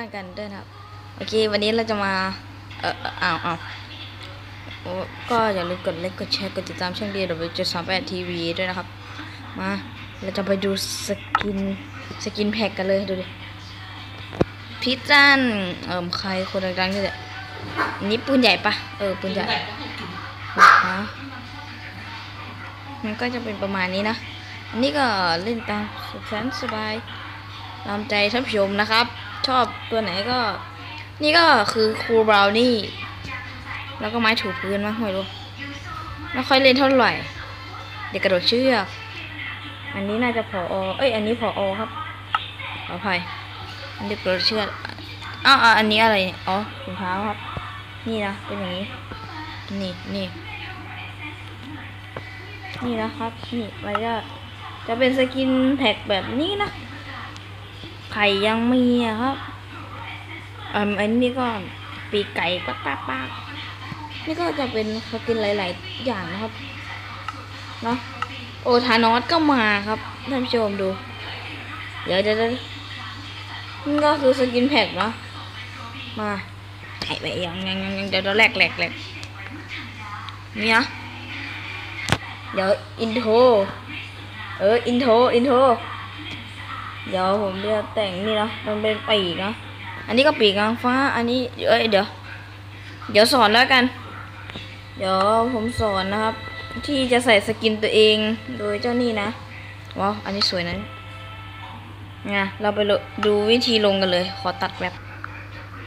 านกันด้วยนะครับ โอเค วันนี้เราจะมา เออเอ่ออ้าวอ้าวก็อย่าลืมกดไลค์กดแชร์กดติดตามช่องดีเดบิวจะสามแปดทีวีด้วยนะครับ มา เราจะไปดูสกินสกินแพ็กกันเลยดูดิพี่จันเอ่มใครคนดังๆนี่แหละนนี้ปืนใหญ่ปะเออปืนใหญ่ฮะมันก็จะเป็นประมาณนี้นะ อันนี้ก็เล่นตามสุขสันต์สบายตามใจท่านผู้ชมนะครับ ชอบตัวไหนก็ นี่ก็คือครูบราวนี่ แล้วก็ไม้ถูพื้นมั้งไม่รู้ไม่ค่อยเล่นเท่าไหร่ เด็กกระโดดเชือก อันนี้น่าจะพอเอ้ย อันนี้พออครับ ขออภัย อันเด็กกระโดดเชือกอ้าวอะอันนี้อะไรเนี่ยอ๋อถุงเท้าครับ นี่นะ เป็นอย่างนี้ นี่นี่ นี่นะครับ นี่มันจะจะเป็นสกินแพ็กแบบนี้นะ ไข่ยังมีอะครับอ่าอันนี้ก็ปีกไก่ปักปักปักนี่ก็จะเป็นสกินหลาย ๆ อย่างนะครับเนาะโอทานอสก็มาครับท่านผู้ชมดู เดี๋ยวจะนี่ก็คือสกินแพ็กเนาะมาไข่ไปยังยังยังยังเดี๋ยวเราแหลกแหลกแหลกนี่นะเดี๋ยวอินโทรเอออินโทรอินโทร เดี๋ยวผมจะแต่งนี่นะมันเป็นปีกนะอันนี้ก็ปีกนางฟ้า อันนี้เอ้ยเดี๋ยว เดี๋ยวสอนแล้วกัน เดี๋ยวผมสอนนะครับ ที่จะใส่สกินตัวเองโดยเจ้านี่นะว้าวอันนี้สวยนะเนี่ยเราไปดูวิธีลงกันเลย ขอตัดแบบ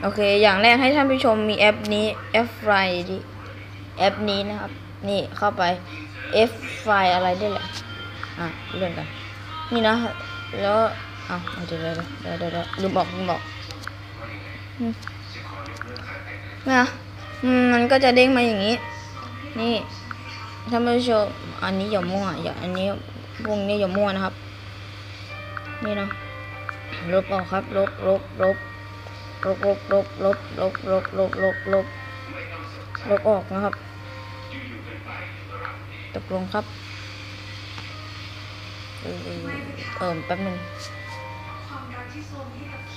โอเค อย่างแรกให้ท่านผู้ชมมีแอปนี้ F ไฟดิแอปนี้นะครับ นี่เข้าไป F ไฟอะไรได้แหละ อะเลื่อนกัน นี่นะ แล้วเอาเดี๋ยวเดี๋ยวเดี๋ยวเดี๋ยวเดี๋ยวลืมบอกลืมบอกนะมันก็จะเด้งมาอย่างนี้ นี่ท่านผู้ชมอันนี้อย่ามั่วอย่าอันนี้พวกนี้อย่ามั่วนะครับ นี่นะลบออกครับลบลบลบลบลบลบลบลบลบลบลบลบลบออกนะครับตกลงครับ เออเออแป๊บนึง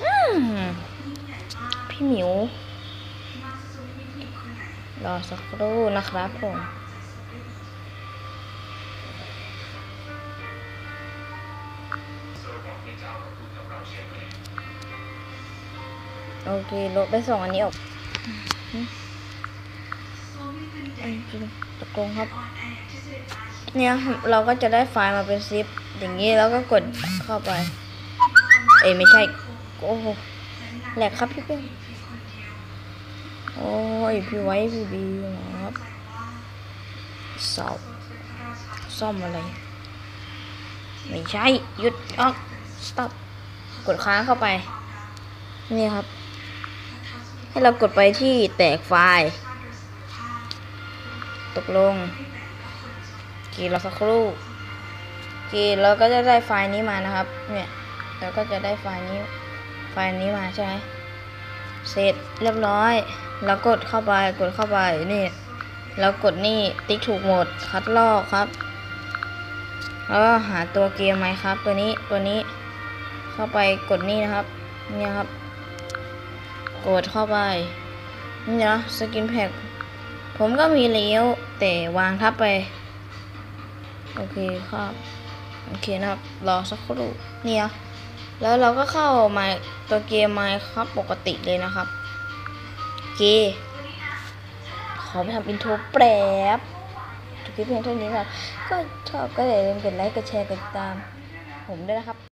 อืมพี่หมิว รอสักครู่นะครับผมโอเคลบไปสองอันนี้ออกอืมอันจริงตกลงครับ เนี่ยเราก็จะได้ไฟล์มาเป็นซิป อย่างนี้แล้วก็กดเข้าไป เอ้ไม่ใช่ โอ้โหแหลกครับพี่เป้โอ้ยพี่ไว้พี่บีครับสอบซ่อมอะไร ไม่ใช่ หยุดออก stop กดค้างเข้าไป นี่ครับ ให้เรากดไปที่แตกไฟล์ ตกลง กี่เราสักครู่ เราก็จะได้ไฟล์นี้มานะครับ เนี่ยเราก็จะได้ไฟล์นี้ ไฟล์นี้มาใช่ไหมเสร็จเรียบร้อยแล้วกดเข้าไปกดเข้าไปนี่แล้วกดนี่ติ๊กถูกหมดคัดลอกครับแล้วก็หาตัวเกมไหมครับ ตัวนี้ตัวนี้ เข้าไปกดนี่นะครับ เนี่ยครับ กดเข้าไปนี่นะสกินแพ็กผมก็มีเลี้ยวแต่วางทับไป โอเคครับ โอเคนะครับ รอสักครู่เนี่ยแล้วเราก็เข้ามาตัวเกมมาครับปกติเลยนะครับเกขอไปทำอินโทรแปรบคลิปเพียงเท่านี้ครับก็ชอบก็อย่าลืมกดไลค์กดแชร์กดติดตาม ผมด้วยนะครับ